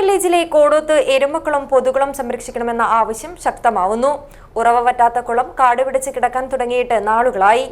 വില്ലേജിലെ കോടോത്ത് എരുമക്കുളം പൊതുകുളം സംരക്ഷിക്കണമെന്ന ആവശ്യം ശക്തമാവുന്നു. ഉറവ വറ്റാത്ത കുളം കാട് പിടിച്ച് കിടക്കാൻ തുടങ്ങിയിട്ട് നാളുകളായി.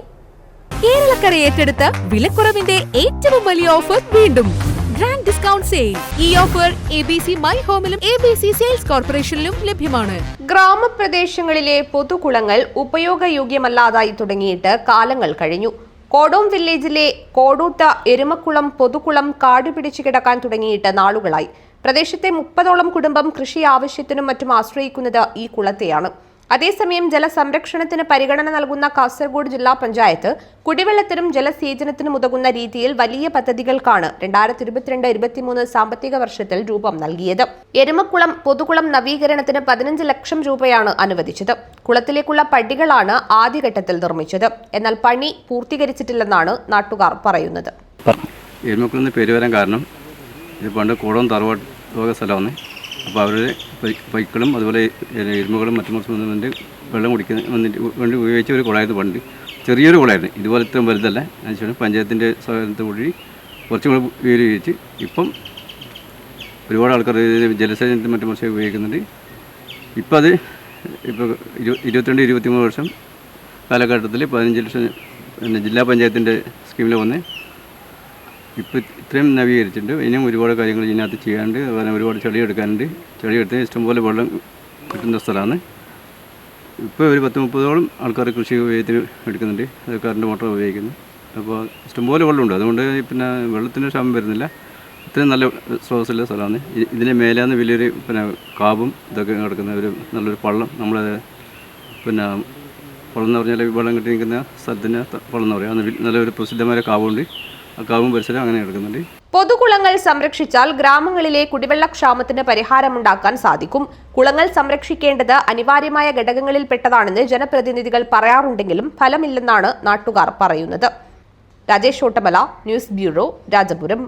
കേരളക്കര ഏറ്റെടുത്ത വിലക്കുറവിന്റെ ഏറ്റവും വലിയ ഓഫർ വീണ്ടും. Grand discount sale. ഈ offer A B C my ഹോമിലും A B C sales കോർപ്പറേഷനിലും ലഭ്യമാണ്. ഗ്രാമപ്രദേശങ്ങളിലെ പൊതുകുളങ്ങൾ ഉപയോഗയോഗ്യമല്ലാതായി തുടങ്ങിയിട്ട് കാലങ്ങൾ കഴിഞ്ഞു. കോടോം വില്ലേജിലെ കോടൂട്ട എരുമക്കുളം പൊതുകുളം കാടുപിടിച്ചു കിടക്കാൻ തുടങ്ങിയിട്ട് നാളുകളായി. പ്രദേശത്തെ മുപ്പതോളം കുടുംബം കൃഷി ആവശ്യത്തിനും മറ്റും ആശ്രയിക്കുന്നത് ഈ കുളത്തെയാണ്. അതേസമയം ജലസംരക്ഷണത്തിന് പരിഗണന നൽകുന്ന കാസർഗോഡ് ജില്ലാ പഞ്ചായത്ത് കുടിവെള്ളത്തിനും ജലസേചനത്തിനും ഉതകുന്ന രീതിയിൽ വലിയ പദ്ധതികൾക്കാണ് രണ്ടായിരത്തി ഇരുപത്തിരണ്ട് ഇരുപത്തിമൂന്ന് സാമ്പത്തിക വർഷത്തിൽ രൂപം നൽകിയത്. എരുമക്കുളം പൊതുകുളം നവീകരണത്തിന് പതിനഞ്ച് ലക്ഷം രൂപയാണ് അനുവദിച്ചത്. കുളത്തിലേക്കുള്ള പടികളാണ് ആദ്യഘട്ടത്തിൽ നിർമ്മിച്ചത്. എന്നാൽ പണി പൂർത്തീകരിച്ചിട്ടില്ലെന്നാണ് നാട്ടുകാർ പറയുന്നത്. എരുമക്കുളം പേര് വരാൻ കാരണം ഇത് പണ്ട് കൂടം തറവാട് വക സ്ഥലമാണ് അപ്പോൾ അവർ പൈക്കളും അതുപോലെ എരുമകളും മറ്റു മറിച്ചും വന്നിട്ട് വെള്ളം കുടിക്കുന്ന വന്നിട്ട് വേണ്ടി ഉപയോഗിച്ച ഒരു കുളമായിരുന്നു പണ്ട്. ചെറിയൊരു കുളമായിരുന്നു. ഇതുപോലത്തെ വലുതല്ല. അതിനുശേഷം പഞ്ചായത്തിന്റെ സഹായത്തോടു കൂടി കുറച്ചും കൂടി ഉപയോഗിച്ച് ഇപ്പം ഒരുപാട് ആൾക്കാർ ജലസേചനത്തിന് മറ്റു മറിച്ച് ഉപയോഗിക്കുന്നുണ്ട്. ഇപ്പം അത് ഇപ്പോൾ ഇരു ഇരുപത്തിരണ്ട് ഇരുപത്തിമൂന്ന് വർഷം കാലഘട്ടത്തിൽ പതിനഞ്ച് ലക്ഷം ജില്ലാ പഞ്ചായത്തിന്റെ സ്കീമിൽ വന്ന് ഇപ്പോൾ ഇത്രയും നവീകരിച്ചിട്ടുണ്ട്. ഇനിയും ഒരുപാട് കാര്യങ്ങൾ ഇതിനകത്ത് ചെയ്യാനുണ്ട്. അതുപോലെ ഒരുപാട് ചെടി എടുക്കാനുണ്ട് ചെടി എടുത്ത് ഇഷ്ടംപോലെ വെള്ളം കിട്ടുന്ന സ്ഥലമാണ്. ഇപ്പോൾ ഒരു പത്ത് മുപ്പതോളം ആൾക്കാർ കൃഷി ഉപയോഗത്തിന് എടുക്കുന്നുണ്ട്. അത് കറണ്ട് മോട്ടോർ ഉപയോഗിക്കുന്നു. അപ്പോൾ ഇഷ്ടംപോലെ വെള്ളമുണ്ട്. അതുകൊണ്ട് പിന്നെ വെള്ളത്തിന് ക്ഷാമം വരുന്നില്ല. ഇത്രയും നല്ല സ്രോതസ്സുള്ള സ്ഥലമാണ്. ഇതിന്റെ മേലാന്ന് വലിയൊരു പിന്നെ കാവും ഇതൊക്കെ കിടക്കുന്ന ഒരു നല്ലൊരു പള്ളം. നമ്മൾ പിന്നെ പള്ളം എന്ന് പറഞ്ഞാൽ വെള്ളം കെട്ടി നിൽക്കുന്ന സ്ഥലത്തിന് ത- പള്ളം എന്ന് പറയും. നല്ലൊരു പ്രസിദ്ധമായ കാവുണ്ട്. കാവും പരിസരം അങ്ങനെ എടുക്കുന്നുണ്ട് പൊതുകുളങ്ങൾ സംരക്ഷിച്ചാൽ ഗ്രാമങ്ങളിലെ കുടിവെള്ളക്ഷാമത്തിന് പരിഹാരമുണ്ടാക്കാൻ സാധിക്കും. കുളങ്ങൾ സംരക്ഷിക്കേണ്ടത് അനിവാര്യമായ ഘടകങ്ങളിൽപ്പെട്ടതാണെന്ന് ജനപ്രതിനിധികൾ പറയാറുണ്ടെങ്കിലും ഫലമില്ലെന്നാണ് നാട്ടുകാർ പറയുന്നത്. Rajesh Ottamala news bureau Rajapuram.